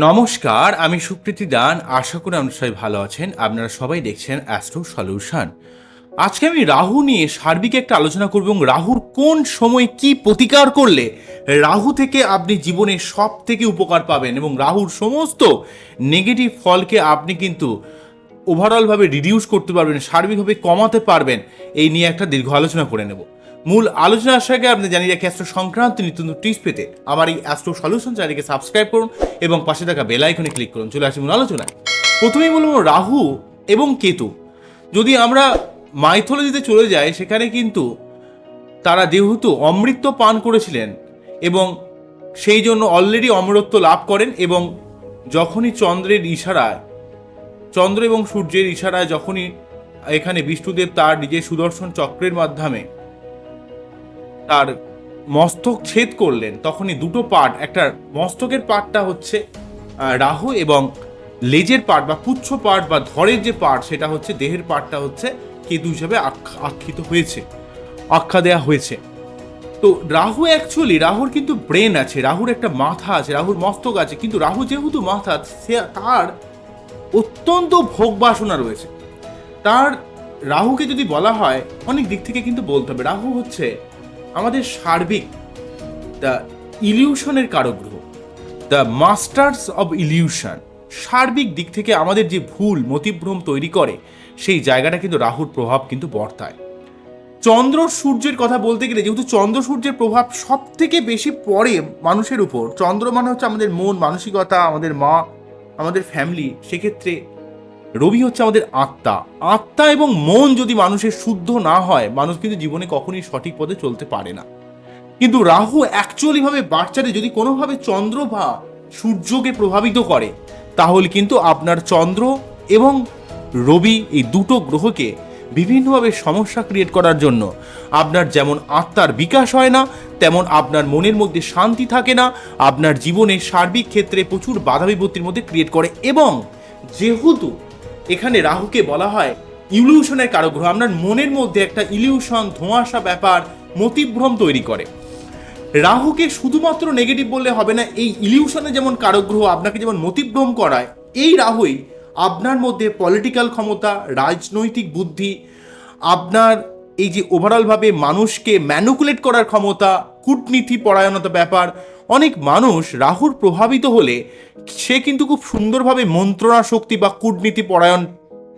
নমস্কার, আমি সুপ্রীতি দান। আশা করি আপনারা সবাই ভালো আছেন। আপনারা সবাই দেখছেন অ্যাস্ট্রো সলিউশন আজকে আমি রাহু নিয়ে সার্বিক একটা আলোচনা করব এবং রাহুর কোন সময় কি প্রতিকার করলে রাহু থেকে আপনি জীবনে সব থেকে উপকার পাবেন এবং রাহুর সমস্ত নেগেটিভ ফলকে আপনি কিন্তু ওভারঅলভাবে রিডিউস করতে পারবেন, সার্বিকভাবে কমাতে পারবেন, এই নিয়ে একটা দীর্ঘ আলোচনা করে নেব। মূল আলোচনা আসার আগে আপনি জানিয়ে রাখি অ্যাস্ট্রো সংক্রান্ত নিত্য টিপস পেতে আমার এই অ্যাস্ট্রো সলিউশন চ্যানেলকে সাবস্ক্রাইব করুন এবং পাশে থাকা বেল আইকনে ক্লিক করুন। চলে আসি মূল আলোচনায়। প্রথমেই বলব রাহু এবং কেতু। যদি আমরা মাইথোলজিতে চলে যাই, সেখানে কিন্তু তারা যেহেতু অমৃত পান করেছিলেন এবং সেই জন্য অলরেডি অমরত্ব লাভ করেন এবং যখনই চন্দ্রের ইশারায়, চন্দ্র এবং সূর্যের ইশারায় যখনই এখানে বিষ্ণুদেব তার নিজের সুদর্শন চক্রের মাধ্যমে তার মস্তক ছেদ করলেন, তখনই দুটো পার্ট, একটা মস্তকের পার্টটা হচ্ছে রাহু এবং লেজের পার্ট বা পুচ্ছ পার্ট বা ধরের যে পার্ট, সেটা হচ্ছে দেহের পার্টটা হচ্ছে কেতু হিসাবে আখ্যা- আখ্যিত হয়েছে, আখ্যা দেয়া হয়েছে। তো রাহু অ্যাকচুয়ালি রাহুর কিন্তু ব্রেন আছে, রাহুর একটা মাথা আছে, রাহুর মস্তক আছে, কিন্তু রাহু যেহেতু মাথা, সে তার অত্যন্ত ভোগ বাসনা রয়েছে। তার রাহুকে যদি বলা হয়, অনেক দিক থেকে কিন্তু বলতে হবে, রাহু হচ্ছে আমাদের সার্বিক দ্য ইলিউশনের কারক গ্রহ দ্য মাস্টার্স অব ইলিউশন সার্বিক দিক থেকে আমাদের যে ভুল, মতিভ্রম তৈরি করে, সেই জায়গাটা কিন্তু রাহুর প্রভাব কিন্তু বর্তায়। চন্দ্র সূর্যের কথা বলতে গেলে, যেহেতু চন্দ্র সূর্যের প্রভাব সব থেকে বেশি পড়ে মানুষের উপর, চন্দ্র মানে হচ্ছে আমাদের মন, মানসিকতা, আমাদের মা, আমাদের ফ্যামিলি সেক্ষেত্রে রবি হচ্ছে আমাদের আত্মা। আত্মা এবং মন যদি মানুষের শুদ্ধ না হয়, মানুষ কিন্তু জীবনে কখনোই সঠিক পথে চলতে পারে না। কিন্তু রাহু অ্যাকচুয়ালিভাবে বাচ্চাদের যদি কোনোভাবে চন্দ্র বা সূর্যকে প্রভাবিত করে, তাহলে কিন্তু আপনার চন্দ্র এবং রবি এই দুটো গ্রহকে বিভিন্নভাবে সমস্যা ক্রিয়েট করার জন্য আপনার যেমন আত্মার বিকাশ হয় না, তেমন আপনার মনের মধ্যে শান্তি থাকে না, আপনার জীবনে সার্বিক ক্ষেত্রে প্রচুর বাধা বিপত্তির মধ্যে ক্রিয়েট করে এবং যেহেতু এখানে রাহুকে বলা হয় ইলিউশনের কারক গ্রহ আপনার মনের মধ্যে একটা ইলিউশন ধোঁয়াশা ব্যাপার, মতিভ্রম তৈরি করে। রাহুকে শুধুমাত্র নেগেটিভ বললে হবে না, এই ইলিউশনে যেমন কারক গ্রহ আপনাকে যেমন মতিভ্রম করায়, এই রাহুই আপনার মধ্যে পলিটিক্যাল ক্ষমতা, রাজনৈতিক বুদ্ধি, আপনার এই যে ওভারঅলভাবে মানুষকে ম্যানুকুলেট করার ক্ষমতা কূটনীতি পরায়ণতা ব্যাপার অনেক মানুষ রাহুর প্রভাবিত হলে সে কিন্তু খুব সুন্দরভাবে মন্ত্রণা শক্তি বা কূটনীতি পরায়ণ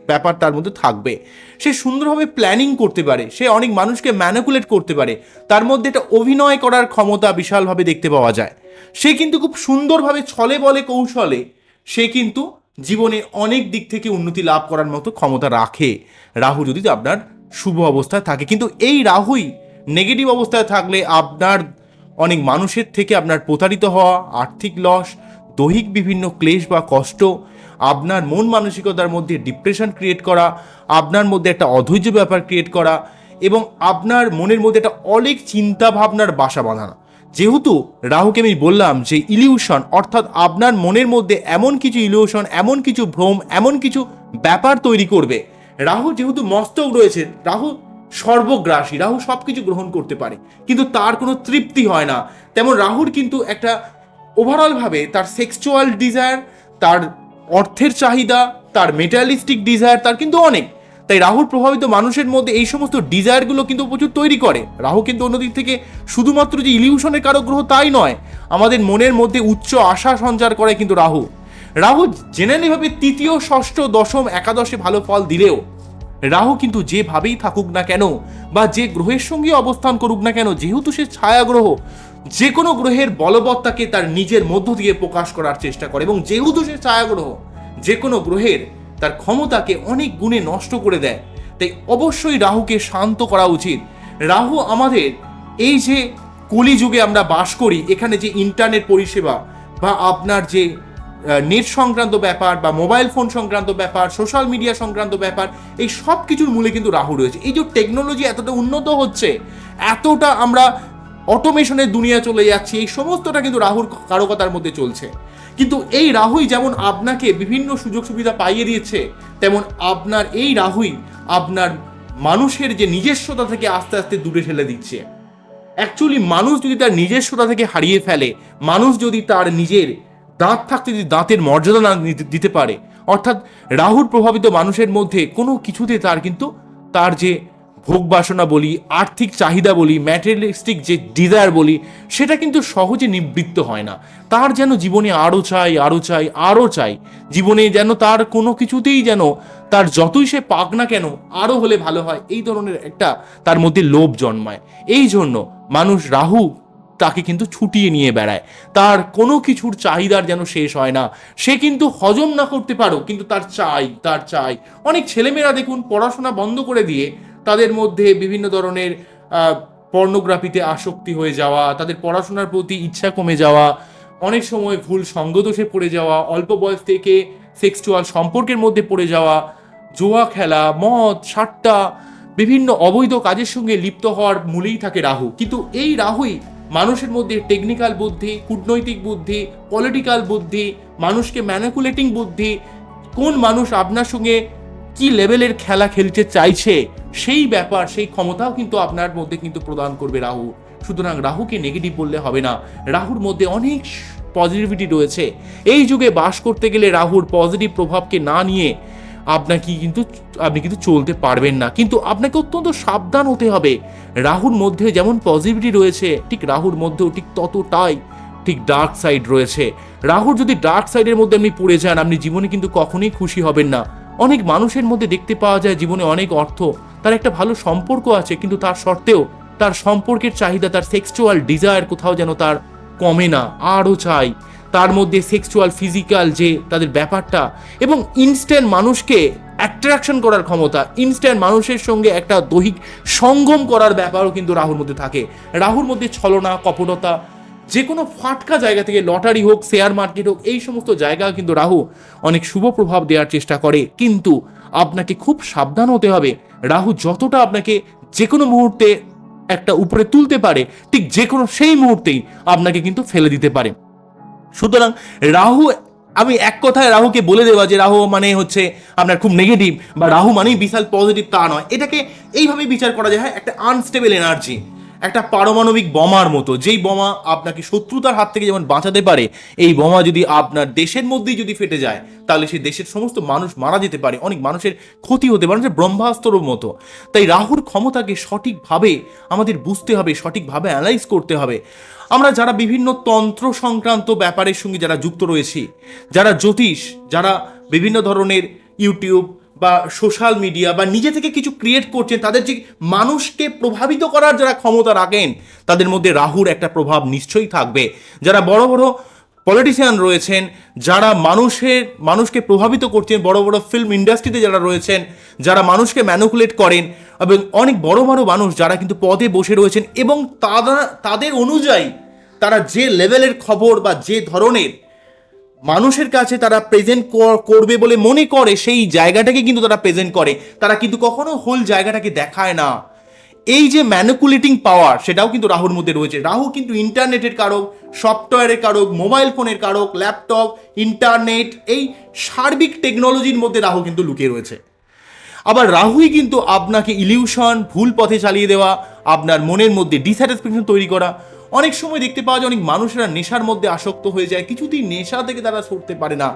ব্যাপার তার মধ্যে থাকবে। সে সুন্দরভাবে প্ল্যানিং করতে পারে, সে অনেক মানুষকে ম্যানিকুলেট করতে পারে, তার মধ্যে একটা অভিনয় করার ক্ষমতা বিশালভাবে দেখতে পাওয়া যায়। সে কিন্তু খুব সুন্দরভাবে ছলে বলে কৌশলে সে কিন্তু জীবনে অনেক দিক থেকে উন্নতি লাভ করার মতো ক্ষমতা রাখে। রাহু যদি আপনার শুভ অবস্থায় থাকে, কিন্তু এই রাহুই নেগেটিভ অবস্থায় থাকলে আপনার অনেক মানুষের থেকে আপনার প্রতারিত হওয়া, আর্থিক লস, দৈহিক বিভিন্ন ক্লেশ বা কষ্ট, আপনার মন মানসিকতার মধ্যে ডিপ্রেশন ক্রিয়েট করা, আপনার মধ্যে একটা অধৈর্য ব্যাপার ক্রিয়েট করা এবং আপনার মনের মধ্যে একটা অনেক চিন্তা ভাবনার বাসা বাঁধানো। যেহেতু রাহুকে আমি বললাম যে ইলিউশন অর্থাৎ আপনার মনের মধ্যে এমন কিছু ইলিউশন এমন কিছু ভ্রম, এমন কিছু ব্যাপার তৈরি করবে। রাহু যেহেতু মস্তক রয়েছে, রাহু সর্বগ্রাসী রাহু সব কিছু গ্রহণ করতে পারে, কিন্তু তার কোনো তৃপ্তি হয় না। তেমন রাহুর কিন্তু একটা ওভারঅলভাবে তার সেক্সুয়াল ডিজায়ার তার অর্থের চাহিদা, তার মেটালিস্টিক ডিজায়ার তার কিন্তু অনেক। তাই রাহুর প্রভাবিত মানুষের মধ্যে এই সমস্ত ডিজায়ারগুলো কিন্তু প্রচুর তৈরি করে। রাহু কিন্তু অন্যদিক থেকে শুধুমাত্র যে ইলিউশনের কারও গ্রহ তাই নয়, আমাদের মনের মধ্যে উচ্চ আশা সঞ্চার করে কিন্তু রাহু রাহু জেনারেলিভাবে তৃতীয়, ষষ্ঠ, দশম, একাদশে ভালো ফল দিলেও রাহু কিন্তু যেভাবেই থাকুক না কেন, বা যে গ্রহের সঙ্গে অবস্থান করুক না কেন, যেহেতু সে ছায়া গ্রহ যে কোনো গ্রহের বলবত্তাকে তার নিজের মধ্য দিয়ে প্রকাশ করার চেষ্টা করে, এবং যেহেতু সে ছায়া গ্রহ যে কোনো গ্রহের তার ক্ষমতাকে অনেক গুণে নষ্ট করে দেয়। তাই অবশ্যই রাহুকে শান্ত করা উচিত। রাহু আমাদের এই যে কলিযুগে আমরা বাস করি, এখানে যে ইন্টারনেট পরিষেবা, বা আপনার যে নেট সংক্রান্ত ব্যাপার বা মোবাইল ফোন সংক্রান্ত ব্যাপার সোশ্যাল মিডিয়া সংক্রান্ত ব্যাপার, এই সব কিছুর মূলে কিন্তু রাহু রয়েছে। এই যে টেকনোলজি এতটা উন্নত হচ্ছে, এতটা আমরা অটোমেশনের দুনিয়া চলে যাচ্ছি, এই সমস্তটা কিন্তু রাহুর কারকতার মধ্যে চলছে। কিন্তু এই রাহুই যেমন আপনাকে বিভিন্ন সুযোগ সুবিধা পাইয়ে দিয়েছে, তেমন আপনার এই রাহুই আপনার মানুষের যে নিজস্বতা থেকে আস্তে আস্তে দূরে ঠেলে দিচ্ছে। অ্যাকচুয়ালি মানুষ যদি তার নিজস্বতা থেকে হারিয়ে ফেলে, মানুষ যদি তার নিজের দাঁত থাকতে যদি দাঁতের মর্যাদা না দিতে পারে, অর্থাৎ রাহুর প্রভাবিত মানুষের মধ্যে কোনো কিছুতে তার কিন্তু, তার যে ভোগ বাসনা বলি, আর্থিক চাহিদা বলি ম্যাটেরিয়ালিস্টিক যে ডিজায়ার বলি, সেটা কিন্তু সহজে নিবৃত্ত হয় না। তার যেন জীবনে আরও চাই আরও চাই আরও চাই, জীবনে যেন তার কোনো কিছুতেই যেন তার যতই সে পাক না কেন আরও হলে ভালো হয়, এই ধরনের একটা তার মধ্যে লোভ জন্মায়। এই জন্য মানুষ রাহু তাকে কিন্তু ছুটিয়ে নিয়ে বেড়ায়। তার কোনো কিছুর চাহিদার যেন শেষ হয় না। সে কিন্তু হজম না করতে পারো, কিন্তু তার চাই তার চাই। অনেক ছেলেমেয়েরা দেখুন পড়াশোনা বন্ধ করে দিয়ে তাদের মধ্যে বিভিন্ন ধরনের পর্নোগ্রাফিতে আসক্তি হয়ে যাওয়া, তাদের পড়াশোনার প্রতি ইচ্ছা কমে যাওয়া, অনেক সময় ভুল সঙ্গদোষে পড়ে যাওয়া, অল্প বয়স থেকে সেক্সুয়াল সম্পর্কের মধ্যে পড়ে যাওয়া, জোয়া খেলা, মদ সাট্টা বিভিন্ন অবৈধ কাজের সঙ্গে লিপ্ত হওয়ার মূলেই থাকে রাহু। কিন্তু এই রাহুই মানুষের মধ্যে টেকনিক্যাল বুদ্ধি, কূটনৈতিক বুদ্ধি পলিটিক্যাল বুদ্ধি, মানুষকে ম্যানিকুলেটিং বুদ্ধি, কোন মানুষ আপনার সঙ্গে কি লেভেলের খেলা খেলতে চাইছে, সেই ব্যাপার, সেই ক্ষমতাও কিন্তু আপনার মধ্যে কিন্তু প্রদান করবে রাহু। সুতরাং রাহুকে নেগেটিভ বললে হবে না। রাহুর মধ্যে অনেক পজিটিভিটি রয়েছে। এই যুগে বাস করতে গেলে রাহুর পজিটিভ প্রভাবকে না নিয়ে আপনাকে কিন্তু আপনি কিন্তু চলতে পারবেন না। কিন্তু আপনাকে অত্যন্ত সাবধান হতে হবে। রাহুর মধ্যে যেমন পজিটিভিটি রয়েছে, ঠিক রাহুর মধ্যেও ঠিক ততটাই ঠিক ডার্ক সাইড রয়েছে। রাহুর যদি ডার্ক সাইডের মধ্যে আপনি পড়ে যান, আপনি জীবনে কিন্তু কখনোই খুশি হবেন না। অনেক মানুষের মধ্যে দেখতে পাওয়া যায় জীবনে অনেক অর্থ। তার একটা ভালো সম্পর্ক আছে, কিন্তু তার সত্ত্বেও তার সম্পর্কের চাহিদা, তার সেক্সুয়াল ডিজায়ার কোথাও যেন তার কমে না, আরও চাই। তার মধ্যে সেক্সুয়াল ফিজিক্যাল যে তাদের ব্যাপারটা এবং ইনস্ট্যান্ট মানুষকে অ্যাট্রাকশন করার ক্ষমতা ইনস্ট্যান্ট মানুষের সঙ্গে একটা দৈহিক সঙ্গম করার ব্যাপারও কিন্তু রাহুর মধ্যে থাকে। রাহুর মধ্যে ছলনা, কপটতা যে কোনো ফাটকা জায়গা থেকে লটারি হোক শেয়ার মার্কেট হোক, এই সমস্ত জায়গা কিন্তু রাহু অনেক শুভ প্রভাব দেওয়ার চেষ্টা করে। কিন্তু আপনাকে খুব সাবধান হতে হবে। রাহু যতটা আপনাকে যে কোনো মুহূর্তে একটা উপরে তুলতে পারে, ঠিক যে কোনো সেই মুহূর্তেই আপনাকে কিন্তু ফেলে দিতে পারে। সুতরাং রাহু, আমি এক কথায় রাহুকে বলে দেওয়া যে রাহু মানে হচ্ছে আপনার খুব নেগেটিভ বা রাহু মানেই বিশাল পজিটিভ তা নয়। এটাকে এইভাবে বিচার করা যায় হ্যাঁ? একটা আনস্টেবল এনার্জি একটা পারমাণবিক বোমার মতো। যেই বোমা আপনাকে শত্রুতার হাত থেকে যেমন বাঁচাতে পারে, এই বোমা যদি আপনার দেশের মধ্যেই যদি ফেটে যায়, তাহলে সেই দেশের সমস্ত মানুষ মারা যেতে পারে, অনেক মানুষের ক্ষতি হতে পারে ব্রহ্মাস্ত্রর মতো। তাই রাহুর ক্ষমতাকে সঠিকভাবে আমাদের বুঝতে হবে, সঠিকভাবে অ্যানালাইজ করতে হবে। আমরা যারা বিভিন্ন তন্ত্র সংক্রান্ত ব্যাপারের সঙ্গে যারা যুক্ত রয়েছি, যারা জ্যোতিষ, যারা বিভিন্ন ধরনের ইউটিউব বা সোশ্যাল মিডিয়া বা নিজে থেকে কিছু ক্রিয়েট করছেন, তাদের যে মানুষকে প্রভাবিত করার যারা ক্ষমতা রাখেন, তাদের মধ্যে রাহুর একটা প্রভাব নিশ্চয়ই থাকবে। যারা বড় বড় পলিটিশিয়ান রয়েছেন, যারা মানুষের, মানুষকে প্রভাবিত করছেন, বড় বড় ফিল্ম ইন্ডাস্ট্রিতে যারা রয়েছেন, যারা মানুষকে ম্যানুকুলেট করেন, এবং অনেক বড় বড় মানুষ যারা কিন্তু পদে বসে রয়েছেন এবং তারা, তাদের অনুযায়ী তারা যে লেভেলের খবর বা যে ধরনের মানুষের কাছে তারা প্রেজেন্ট করবে বলে মনে করে, সেই জায়গাটাকে কিন্তু তারা প্রেজেন্ট করে। তারা কিন্তু কখনো হোল জায়গাটাকে দেখায় না। এই যে ম্যানুকুলেটিং পাওয়ার সেটাও কিন্তু রাহুর মধ্যে রয়েছে। রাহু কিন্তু ইন্টারনেটের কারক সফটওয়্যারের কারক মোবাইল ফোনের কারক ল্যাপটপ ইন্টারনেট এই সার্বিক টেকনোলজির মধ্যে রাহু কিন্তু লুকিয়ে রয়েছে। আবার রাহুই কিন্তু আপনাকে ইলিউশন ভুল পথে চালিয়ে দেওয়া, আপনার মনের মধ্যে ডিস্যাটিসফ্যাকশন তৈরি করা অনেক সময় দেখতে পাওয়া যায় অনেক মানুষেরা নেশার মধ্যে আসক্ত হয়ে যায়। কিছুতেই নেশা থেকে তারা সরতে পারে না।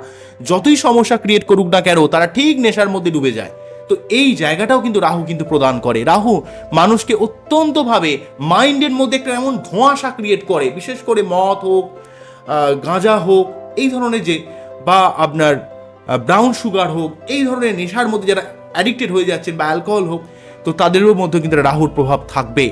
যতই সমস্যা ক্রিয়েট করুক না কেন, তারা ঠিক নেশার মধ্যে ডুবে যায়। তো এই জায়গাটাও কিন্তু রাহু কিন্তু প্রদান করে। রাহু মানুষকে অত্যন্তভাবে মাইন্ডের মধ্যে একটা এমন ধোঁয়াশা ক্রিয়েট করে। বিশেষ করে মদ হোক গাঁজা হোক, এই ধরনের যে, বা আপনার ব্রাউন সুগার হোক, এই ধরনের নেশার মধ্যে যারা অ্যাডিক্টেড হয়ে যাচ্ছেন বা অ্যালকোহল হোক তো তাদেরও মধ্যে কিন্তু রাহুর প্রভাব থাকবে।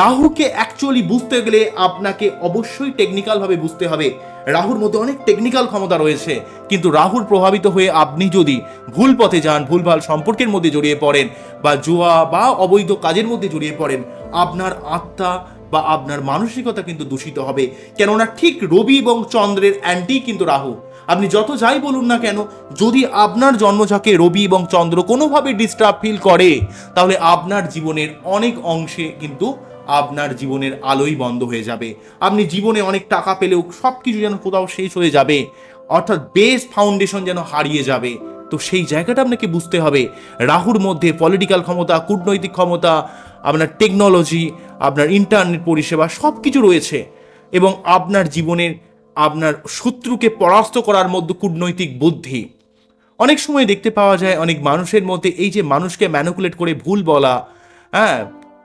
রাহুকে অ্যাকচুয়ালি বুঝতে গেলে আপনাকে অবশ্যই টেকনিক্যালভাবে বুঝতে হবে। রাহুর মধ্যে অনেক টেকনিক্যাল ক্ষমতা রয়েছে, কিন্তু রাহুর প্রভাবিত হয়ে আপনি যদি ভুল পথে যান, ভুলভাল সম্পর্কের মধ্যে জড়িয়ে পড়েন বা জুয়া বা অবৈধ কাজের মধ্যে জড়িয়ে পড়েন, আপনার আত্মা বা আপনার মানসিকতা কিন্তু দূষিত হবে। কেননা ঠিক রবি এবং চন্দ্রের অ্যান্টি কিন্তু রাহু। আপনি যত যাই বলুন না কেন, যদি আপনার জন্মঝকে রবি এবং চন্দ্র কোনোভাবে ডিস্টার্ব ফিল করে, তাহলে আপনার জীবনের অনেক অংশে কিন্তু আপনার জীবনের আলোই বন্ধ হয়ে যাবে। আপনি জীবনে অনেক টাকা পেলেও সব কিছু যেন কোথাও শেষ হয়ে যাবে। অর্থাৎ বেস ফাউন্ডেশন যেন হারিয়ে যাবে। তো সেই জায়গাটা আপনাকে বুঝতে হবে। রাহুর মধ্যে পলিটিক্যাল ক্ষমতা, কূটনৈতিক ক্ষমতা, আপনার টেকনোলজি আপনার ইন্টারনেট পরিষেবা সব কিছু রয়েছে এবং আপনার জীবনের, আপনার শত্রুকে পরাস্ত করার মধ্যে কূটনৈতিক বুদ্ধি। অনেক সময় দেখতে পাওয়া যায়, অনেক মানুষের মধ্যে এই যে মানুষকে ম্যানুকুলেট করে ভুল বলা হ্যাঁ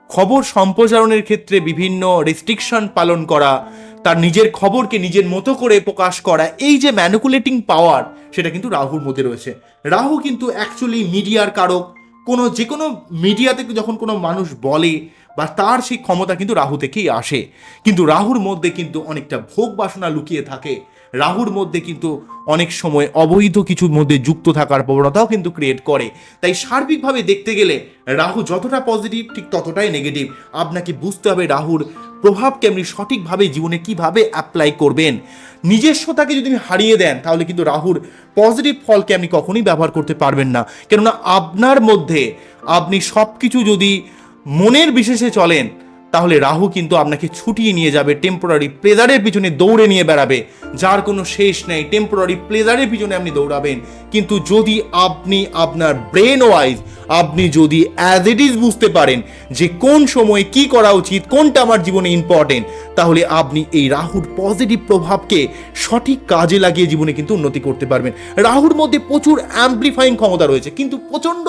খবর সম্প্রচারণের ক্ষেত্রে বিভিন্ন রেস্ট্রিকশন পালন করা, তার নিজের খবরকে নিজের মতো করে প্রকাশ করা, এই যে ম্যানুকুলেটিং পাওয়ার সেটা কিন্তু রাহুর মধ্যে রয়েছে। রাহু কিন্তু অ্যাকচুয়ালি মিডিয়ার কারক। কোনো যে কোনো মিডিয়াতে যখন কোনো মানুষ বলে, বা তার সেই ক্ষমতা কিন্তু রাহু থেকেই আসে। কিন্তু রাহুর মধ্যে কিন্তু অনেকটা ভোগ বাসনা লুকিয়ে থাকে। রাহুর মধ্যে কিন্তু অনেক সময় অবৈধ কিছুর মধ্যে যুক্ত থাকার প্রবণতাও কিন্তু ক্রিয়েট করে। তাই সার্বিকভাবে দেখতে গেলে রাহু যতটা পজিটিভ ঠিক ততটাই নেগেটিভ আপনাকে বুঝতে হবে রাহুর প্রভাবকে আপনি সঠিকভাবে জীবনে কীভাবে অ্যাপ্লাই করবেন। নিজস্বতাকে যদি হারিয়ে দেন, তাহলে কিন্তু রাহুর পজিটিভ ফলকে আপনি কখনোই ব্যবহার করতে পারবেন না। কেননা আপনার মধ্যে আপনি সব কিছু যদি মনের বিশেষে চলেন তাহলে রাহু কিন্তু আপনাকে ছুটিয়ে নিয়ে যাবে টেম্পোরারি প্লেজারের পিছনে দৌড়ে নিয়ে বেড়াবে। যার কোনো শেষ নেই টেম্পোরারি প্লেজারের পিছনে আপনি দৌড়াবেন। কিন্তু যদি আপনি আপনার ব্রেন ওয়াইজ আপনি যদি অ্যাজ ইট ইজ বুঝতে পারেন যে কোন সময়ে কি করা উচিত, কোনটা আমার জীবনে ইম্পর্টেন্ট তাহলে আপনি এই রাহুর পজিটিভ প্রভাবকে সঠিক কাজে লাগিয়ে জীবনে কিন্তু উন্নতি করতে পারবেন। রাহুর মধ্যে প্রচুর অ্যাম্প্লিফাইং ক্ষমতা রয়েছে, কিন্তু প্রচণ্ড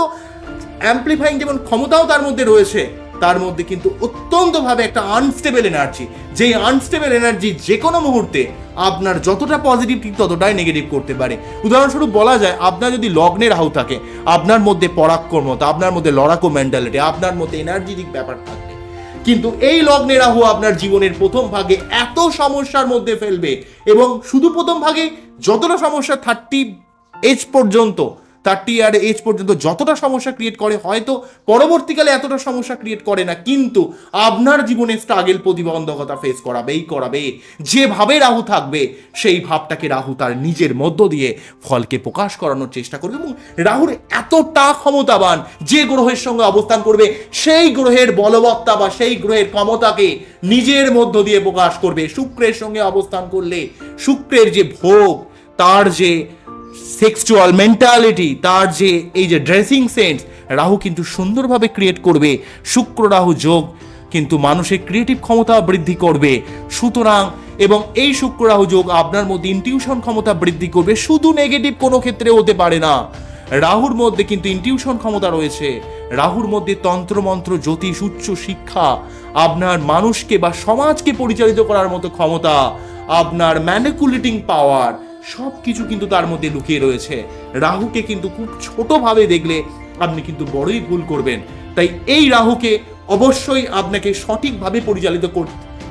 অ্যাম্প্লিফাইং যেমন ক্ষমতাও তার মধ্যে রয়েছে তার মধ্যে কিন্তু অত্যন্তভাবে একটা আনস্টেবল এনার্জি যেই আনস্টেবল এনার্জি যে কোনো মুহূর্তে আপনার যতটা পজিটিভ ঠিক ততটাই নেগেটিভ করতে পারে। উদাহরণস্বরূপ বলা যায়, আপনার যদি লগ্নের রাহু থাকে, আপনার মধ্যে পরাক্রমতা আপনার মধ্যে লড়াকো মেন্টালিটি আপনার মধ্যে এনার্জেটিক ব্যাপার থাকবে কিন্তু এই লগ্নে রাহু আপনার জীবনের প্রথম ভাগে এত সমস্যার মধ্যে ফেলবে এবং শুধু প্রথম ভাগে যতটা সমস্যা থার্টি এজ পর্যন্ত থার্টি ইয়ার এজ পর্যন্ত যতটা সমস্যা ক্রিয়েট করে, হয়তো পরবর্তীকালে এতটা সমস্যা ক্রিয়েট করে না, কিন্তু আপনার জীবনে স্ট্রাগেল প্রতিবন্ধকতা ফেস করাবেই করাবে। যেভাবে রাহু থাকবে, সেই ভাবটাকে রাহু তার নিজের মধ্য দিয়ে ফলকে প্রকাশ করানোর চেষ্টা করবে এবং রাহুর এতটা ক্ষমতাবান যে গ্রহের সঙ্গে অবস্থান করবে, সেই গ্রহের বলবত্তা বা সেই গ্রহের ক্ষমতাকে নিজের মধ্য দিয়ে প্রকাশ করবে। শুক্রের সঙ্গে অবস্থান করলে, শুক্রের যে ভোগ, তার যে সেক্সুয়াল মেন্টালিটি তার যে, এই যে ড্রেসিং সেন্স রাহু কিন্তু সুন্দরভাবে ক্রিয়েট করবে। শুক্র রাহু যোগ, কিন্তু মানুষের ক্রিয়েটিভ ক্ষমতা বৃদ্ধি করবে। সুতরাং, এবং এই শুক্র রাহু যোগ আপনার মধ্যে ইনটিউশন ক্ষমতা বৃদ্ধি করবে। শুধু নেগেটিভ কোনো ক্ষেত্রে হতে পারে না। রাহুর মধ্যে কিন্তু ইনটিউশন ক্ষমতা রয়েছে। রাহুর মধ্যে তন্ত্রমন্ত্র, জ্যোতিষ, উচ্চ শিক্ষা, আপনার মানুষকে বা সমাজকে পরিচালিত করার মতো ক্ষমতা, আপনার ম্যানিকুলেটিং পাওয়ার সব কিছু কিন্তু তার মধ্যে লুকিয়ে রয়েছে। রাহুকে কিন্তু খুব ছোটোভাবে দেখলে আপনি কিন্তু বড়ই ভুল করবেন। তাই এই রাহুকে অবশ্যই আপনাকে সঠিকভাবে পরিচালিত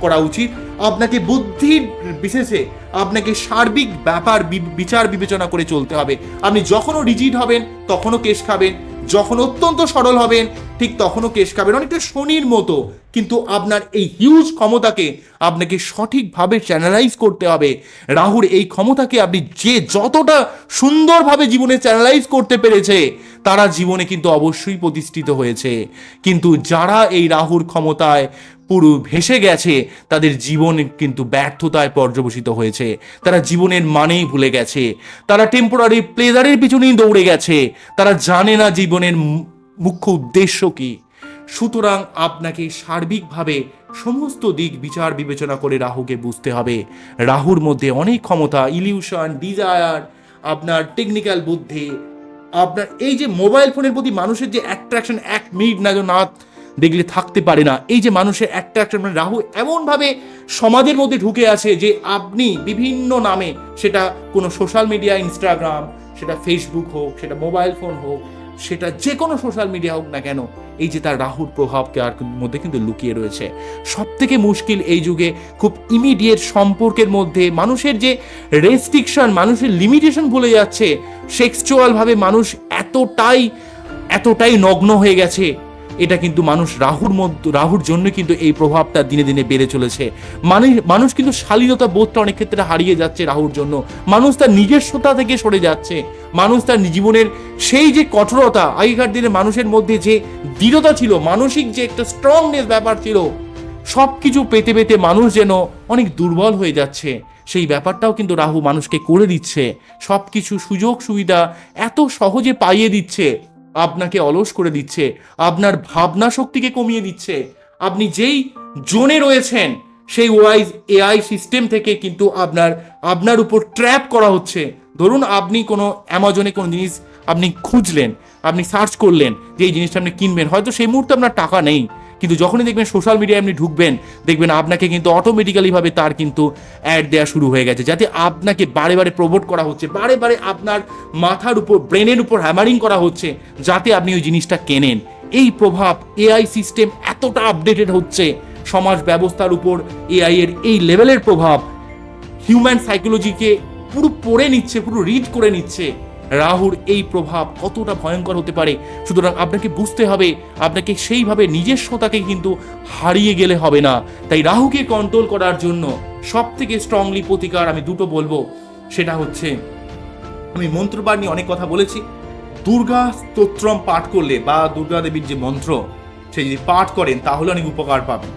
করা উচিত। আপনাকে বুদ্ধির বিশেষে আপনাকে সার্বিক ব্যাপার বিচার বিবেচনা করে চলতে হবে। আপনি যখনও রিজিড হবেন, তখনও কেশ খাবেন, যখন অত্যন্ত সরল হবেন ঠিক তখনও কেস খাবেন। অনেকটা শনির মতো। কিন্তু আপনার এই হিউজ ক্ষমতাকে আপনাকে সঠিকভাবে চ্যানেলাইজ করতে হবে। রাহুর এই ক্ষমতাকে আপনি যে যতটা সুন্দরভাবে জীবনে চ্যানেলাইজ করতে পেরেছে, তারা জীবনে কিন্তু অবশ্যই প্রতিষ্ঠিত হয়েছে। কিন্তু যারা এই রাহুর ক্ষমতায় পুরো ভেসে গেছে, তাদের জীবন কিন্তু ব্যর্থতায় পর্যবসিত হয়েছে। তারা জীবনের মানেই ভুলে গেছে। তারা টেম্পোরারি প্লেজারের পিছনেই দৌড়ে গেছে। তারা জানে না জীবনের মুখ্য উদ্দেশ্য কি? সুতরাং আপনাকে সার্বিকভাবে সমস্ত দিক বিচার বিবেচনা করে রাহুকে বুঝতে হবে। রাহুর মধ্যে অনেক ক্ষমতা, ইলিউশন, ডিজায়ার, আপনার টেকনিক্যাল বুদ্ধি, আপনার এই যে মোবাইল ফোনের প্রতি মানুষের যে অ্যাট্রাকশন এক মিনিট না না দেখলে থাকতে পারে না, এই যে মানুষের অ্যাট্রাকশন মানে রাহু এমনভাবে সমাজের মধ্যে ঢুকে আছে যে আপনি বিভিন্ন নামে সেটা কোনো সোশ্যাল মিডিয়া ইনস্টাগ্রাম সেটা ফেসবুক হোক, সেটা মোবাইল ফোন হোক সেটা যে কোনো সোশ্যাল মিডিয়া হোক না কেন, এই যে তার রাহুর প্রভাবকে আর মধ্যে কিন্তু লুকিয়ে রয়েছে। সব থেকে মুশকিল এই যুগে খুব ইমিডিয়েট সম্পর্কের মধ্যে মানুষের যে রেস্ট্রিকশন মানুষের লিমিটেশন ভুলে যাচ্ছে সেক্সুয়ালভাবে মানুষ এতটাই এতটাই নগ্ন হয়ে গেছে। এটা কিন্তু মানুষ রাহুর মধ্যে, রাহুর জন্য কিন্তু এই প্রভাবটা দিনে দিনে বেড়ে চলেছে। মানে মানুষ কিন্তু শালীনতা বোধটা অনেক ক্ষেত্রে হারিয়ে যাচ্ছে রাহুর জন্য। মানুষ তার নিজস্বতা থেকে সরে যাচ্ছে। মানুষ তার জীবনের সেই যে কঠোরতা, আগেকার দিনে মানুষের মধ্যে যে দৃঢ়তা ছিল, মানসিক যে একটা স্ট্রংনেস ব্যাপার ছিল সব কিছু পেতে পেতে মানুষ যেন অনেক দুর্বল হয়ে যাচ্ছে। সেই ব্যাপারটাও কিন্তু রাহু মানুষকে করে দিচ্ছে। সব কিছু সুযোগ সুবিধা এত সহজে পাইয়ে দিচ্ছে। আপনাকে অলস করে দিচ্ছে, আপনার ভাবনা শক্তিকে কমিয়ে দিচ্ছে। আপনি যেই জোনে রয়েছেন, সেই ওয়াইজ এআই সিস্টেম থেকে কিন্তু আপনার আপনার উপর ট্র্যাপ করা হচ্ছে। ধরুন আপনি কোনো অ্যামাজনে কোনো জিনিস আপনি খুঁজলেন, আপনি সার্চ করলেন যে এই জিনিসটা আপনি কিনবেন, হয়তো সেই মুহূর্তে আপনার টাকা নেই। কিন্তু যখনই দেখবেন সোশ্যাল মিডিয়ায় আপনি ঢুকবেন, দেখবেন আপনাকে কিন্তু অটোমেটিক্যালিভাবে তার কিন্তু অ্যাড দেওয়া শুরু হয়ে গেছে। যাতে আপনাকে বারে বারে প্রমোট করা হচ্ছে, বারে বারে আপনার মাথার উপর ব্রেনের উপর হ্যামারিং করা হচ্ছে, যাতে আপনি ওই জিনিসটা কেনেন। এই প্রভাব এআই সিস্টেম এতটা আপডেটেড হচ্ছে, সমাজ ব্যবস্থার উপর এআই এর এই লেভেলের প্রভাব হিউম্যান সাইকোলজিকে পুরো পড়ে নিচ্ছে, পুরো রিড করে নিচ্ছে। রাহুর এই প্রভাব কতটা ভয়ঙ্কর হতে পারে? সুতরাং আপনাকে বুঝতে হবে, আপনাকে সেইভাবে নিজস্বতাকে কিন্তু হারিয়ে গেলে হবে না। তাই রাহুকে কন্ট্রোল করার জন্য সব থেকে স্ট্রংলি প্রতিকার আমি দুটো বলব। সেটা হচ্ছে, আমি মন্ত্রপাঠ নিয়ে অনেক কথা বলেছি। দুর্গা স্তোত্রম পাঠ করলে বা দুর্গা দেবীর যে মন্ত্র, সে যদি পাঠ করেন, তাহলে অনেক উপকার পাবেন।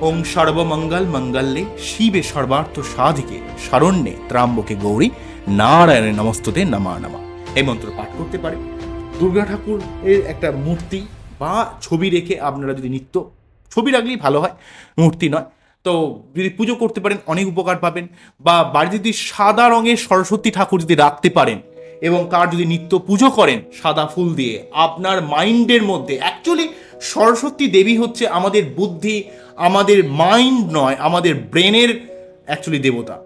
ওং সর্বমঙ্গল মঙ্গলে শিবে সর্বার্থ সাধিকে, শরণ্যে ত্রাম্বকে গৌরী নারায়ণের নমস্ততে নামা নামা। এই মন্ত্র পাঠ করতে পারে দুর্গা ঠাকুর এর একটা মূর্তি বা ছবি রেখে আপনারা যদি নিত্য, ছবি রাখলেই ভালো হয়, মূর্তি নয়। তো যদি পুজো করতে পারেন, অনেক উপকার পাবেন। বা বাড়িতে যদি সাদা রঙের সরস্বতী ঠাকুর যদি রাখতে পারেন এবং তার যদি নিত্য পুজো করেন সাদা ফুল দিয়ে, আপনার মাইন্ডের মধ্যে অ্যাকচুয়ালি সরস্বতী দেবী হচ্ছে আমাদের বুদ্ধি, আমাদের মাইন্ড নয়, আমাদের ব্রেনের অ্যাকচুয়ালি দেবতা।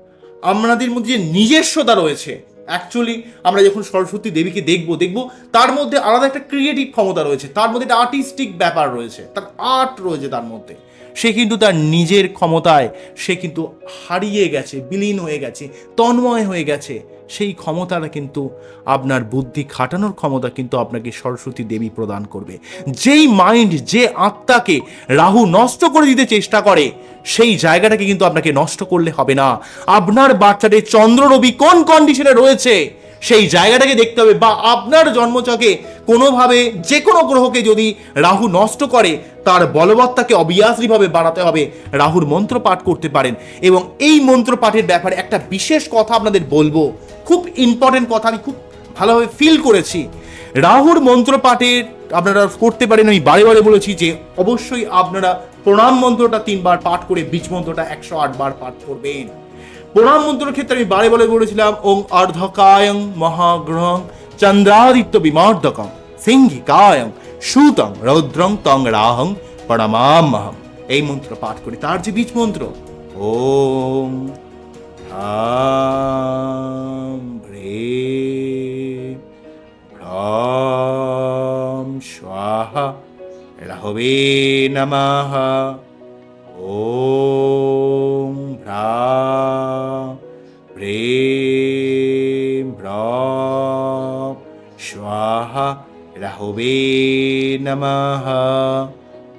আমাদের মধ্যে যে নিজস্বতা রয়েছে অ্যাকচুয়ালি আমরা যখন সরস্বতী দেবীকে দেখব দেখব, তার মধ্যে আলাদা একটা ক্রিয়েটিভ ক্ষমতা রয়েছে, তার মধ্যে একটা আর্টিস্টিক ব্যাপার রয়েছে, তার আর্ট রয়েছে তার মধ্যে। সে কিন্তু তার নিজের ক্ষমতায়, সে কিন্তু হারিয়ে গেছে, বিলীন হয়ে গেছে, তন্ময় হয়ে গেছে। সেই ক্ষমতাটা কিন্তু আপনার বুদ্ধি খাটানোর ক্ষমতা কিন্তু আপনাকে সরস্বতী দেবী প্রদান করবে। যেই মাইন্ড যে আত্মাকে রাহু নষ্ট করে দিতে চেষ্টা করে, সেই জায়গাটাকে কিন্তু আপনাকে নষ্ট করলে হবে না। আপনার বাচ্চাদের চন্দ্র রবি কোন কন্ডিশনে রয়েছে? সেই জায়গাটাকে দেখতে হবে বা আপনার জন্মচকে কোনোভাবে যে কোনো গ্রহকে যদি রাহু নষ্ট করে, তার বলবত্তাকে অবিয়াসলিভাবে বাড়াতে হবে। রাহুর মন্ত্র পাঠ করতে পারেন এবং এই মন্ত্র পাঠের ব্যাপারে একটা বিশেষ কথা আপনাদের বলব। খুব ইম্পর্টেন্ট কথা, আমি খুব ভালোভাবে ফিল করেছি। রাহুর মন্ত্র পাঠের আপনারা করতে পারেন, আমি বারে বারে বলেছি যে অবশ্যই আপনারা প্রণাম মন্ত্রটা তিনবার পাঠ করে বীজ মন্ত্রটা একশো আট বার পাঠ করবেন। প্রণাম মন্ত্রের ক্ষেত্রে আমি বারে বারে বলেছিলাম, ওং অর্ধকায়ং মহাগ্রহং চন্দ্রাদিত্য বিমার্দকং সিংহিকায়ং সুতং রৌদ্রং তং রাহং প্রণমামহম এই মন্ত্র পাঠ করি। তার যে বীজ মন্ত্র, ওম আম হ্রিম ভ্রাম স্বাহা নমঃ। ওম হ্রিম ভ্রাম স্বাহা রাহবে নমঃ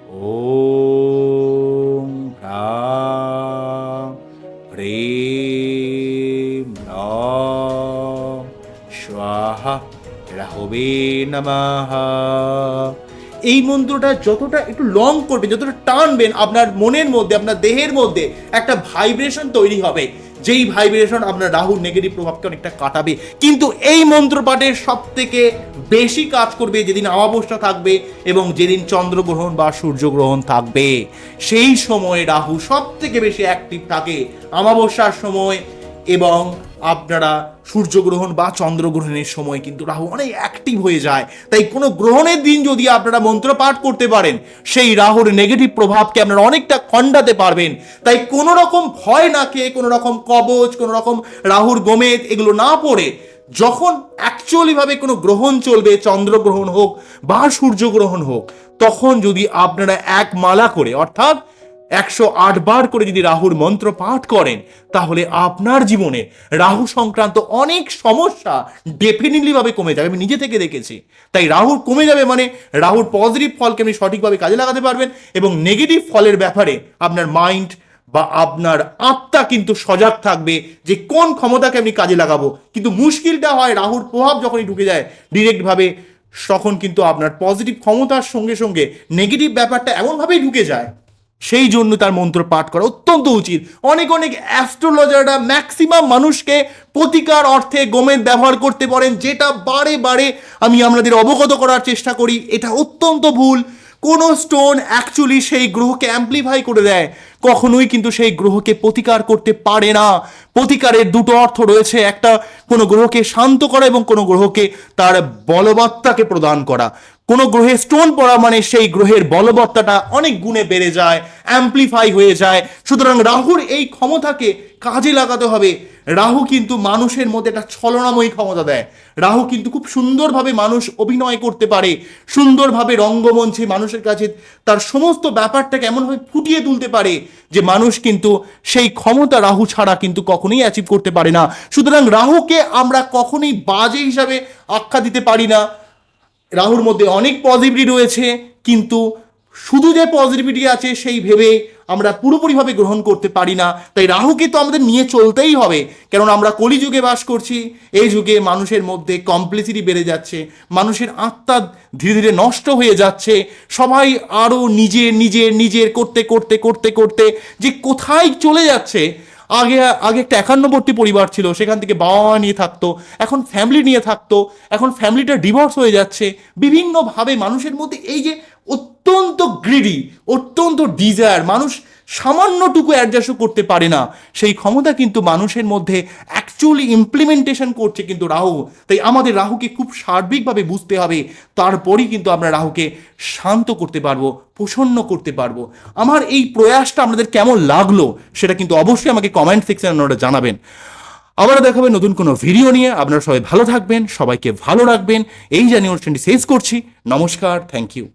ওম ভ্রা হ্রিম ভ্রাম স্বাহা রাহবে নমঃ এই মন্ত্রটা যতটা একটু লং করবেন, যতটা টানবেন, আপনার মনের মধ্যে, আপনার দেহের মধ্যে একটা ভাইব্রেশন তৈরি হবে। যেই ভাইব্রেশন আপনার রাহুর নেগেটিভ প্রভাবকে অনেকটা কাটাবে, কিন্তু এই মন্ত্র পাঠের সব থেকে বেশি কাজ করবে যেদিন অমাবস্যা থাকবে এবং যেদিন চন্দ্রগ্রহণ বা সূর্যগ্রহণ থাকবে। সেই সময়ে রাহু সব থেকে বেশি অ্যাক্টিভ থাকে অমাবস্যার সময় এবং আপনারা সূর্যগ্রহণ বা চন্দ্রগ্রহণের সময় কিন্তু রাহু অনেক অ্যাক্টিভ হয়ে যায়। তাই কোনো গ্রহণের দিন যদি আপনারা মন্ত্র পাঠ করতে পারেন, সেই রাহুর নেগেটিভ প্রভাবকে আপনারা অনেকটা খণ্ডাতে পারবেন। তাই কোনো রকম ভয় না খেয়ে, কোনো রকম কবচ, কোনো রকম রাহুর গোমেদ এগুলো না পড়ে, যখন অ্যাকচুয়ালি ভাবে কোনো গ্রহণ চলবে, চন্দ্রগ্রহণ হোক বা সূর্যগ্রহণ হোক, তখন যদি আপনারা এক মালা করে, অর্থাৎ একশো আট বার করে যদি রাহুর মন্ত্র পাঠ করেন, তাহলে আপনার জীবনে রাহু সংক্রান্ত অনেক সমস্যা ডেফিনেটলি ভাবে কমে যাবে। আমি নিজে থেকে দেখেছি। তাই রাহুর কমে যাবে মানে রাহুর পজিটিভ ফলকে আপনি সঠিকভাবে কাজে লাগাতে পারবেন এবং নেগেটিভ ফলের ব্যাপারে আপনার মাইন্ড বা আপনার আত্মা কিন্তু সজাগ থাকবে যে কোন ক্ষমতাকে আমি কাজে লাগাবো। কিন্তু মুশকিলটা হয় রাহুর প্রভাব যখনই ঢুকে যায় ডিরেক্টভাবে তখন কিন্তু আপনার পজিটিভ ক্ষমতার সঙ্গে সঙ্গে নেগেটিভ ব্যাপারটা এমনভাবেই ঢুকে যায় সেই জন্য তার মন্ত্র পাঠ করা অত্যন্ত উচিত। অনেক অনেক অ্যাস্ট্রোলজাররা ম্যাক্সিমাম মানুষকে প্রতিকার অর্থে গোমেদ ব্যবহার করতে পারেন, যেটা বারে বারে আমি আপনাদের অবগত করার চেষ্টা করি। এটা অত্যন্ত ভুল। কোন স্টোন অ্যাকচুয়ালি সেই গ্রহকে অ্যাম্পলিফাই করে দেয়। কখনোই কিন্তু সেই গ্রহকে প্রতিকার করতে পারে না। প্রতিকারের দুটো অর্থ রয়েছে। একটা, কোনো গ্রহকে শান্ত করা এবং কোনো গ্রহকে তার বলবত্তাকে প্রদান করা। কোনো গ্রহে স্টোন পড়া মানে সেই গ্রহের বলবত্তাটা অনেক গুণে বেড়ে যায় অ্যাম্পলিফাই হয়ে যায়। সুতরাং রাহুর এই ক্ষমতাকে কাজে লাগাতে হবে। রাহু কিন্তু মানুষের মধ্যে একটা ছলনাময়ী ক্ষমতা দেয়। রাহু কিন্তু খুব সুন্দরভাবে মানুষ অভিনয় করতে পারে। সুন্দরভাবে রঙ্গমঞ্চে মানুষের কাছে তার সমস্ত ব্যাপারটাকে এমনভাবে ফুটিয়ে তুলতে পারে যে মানুষ কিন্তু সেই ক্ষমতা রাহু ছাড়া কিন্তু কখনোই অ্যাচিভ করতে পারে না। সুতরাং রাহুকে আমরা কখনোই বাজে হিসাবে আখ্যা দিতে পারি না। রাহুর মধ্যে অনেক পজিটিভিটি রয়েছে, কিন্তু শুধু যে পজিটিভিটি আছে সেই ভেবে আমরা পুরোপুরিভাবে গ্রহণ করতে পারি না। তাই রাহুকে তো আমাদের নিয়ে চলতেই হবে। কারণ আমরা কলিযুগে বাস করছি, এই যুগে মানুষের মধ্যে কমপ্লিসিটি বেড়ে যাচ্ছে, মানুষের আত্মা ধীরে ধীরে নষ্ট হয়ে যাচ্ছে। সবাই আরও নিজের নিজের নিজের করতে করতে করতে করতে যে কোথায় চলে যাচ্ছে আগে আগে একটা একান্নবর্তী পরিবার ছিল, সেখান থেকে বাবা মা নিয়ে থাকতো, এখন ফ্যামিলি নিয়ে থাকতো, এখন ফ্যামিলিটা ডিভোর্স হয়ে যাচ্ছে। বিভিন্নভাবে মানুষের মধ্যে এই যে অত্যন্ত গ্রিডি অত্যন্ত ডিজায়ার মানুষ সামান্যটুকু অ্যাডজাস্টও করতে পারে না। সেই ক্ষমতা কিন্তু মানুষের মধ্যে অ্যাকচুয়ালি ইমপ্লিমেন্টেশন করছে কিন্তু রাহু। তাই আমাদের রাহুকে খুব সার্বিকভাবে বুঝতে হবে। তারপরই কিন্তু আমরা রাহুকে শান্ত করতে পারব, প্রসন্ন করতে পারব। আমার এই প্রয়াসটা আপনাদের কেমন লাগল সেটা কিন্তু অবশ্যই আমাকে কমেন্ট সেকশনে আপনারা জানাবেন। আবারও দেখাবেন নতুন কোনো ভিডিও নিয়ে। আপনারা সবাই ভালো থাকবেন, সবাইকে ভালো রাখবেন। এই জানিয়ে অনুষ্ঠানটি শেষ করছি। নমস্কার থ্যাংক ইউ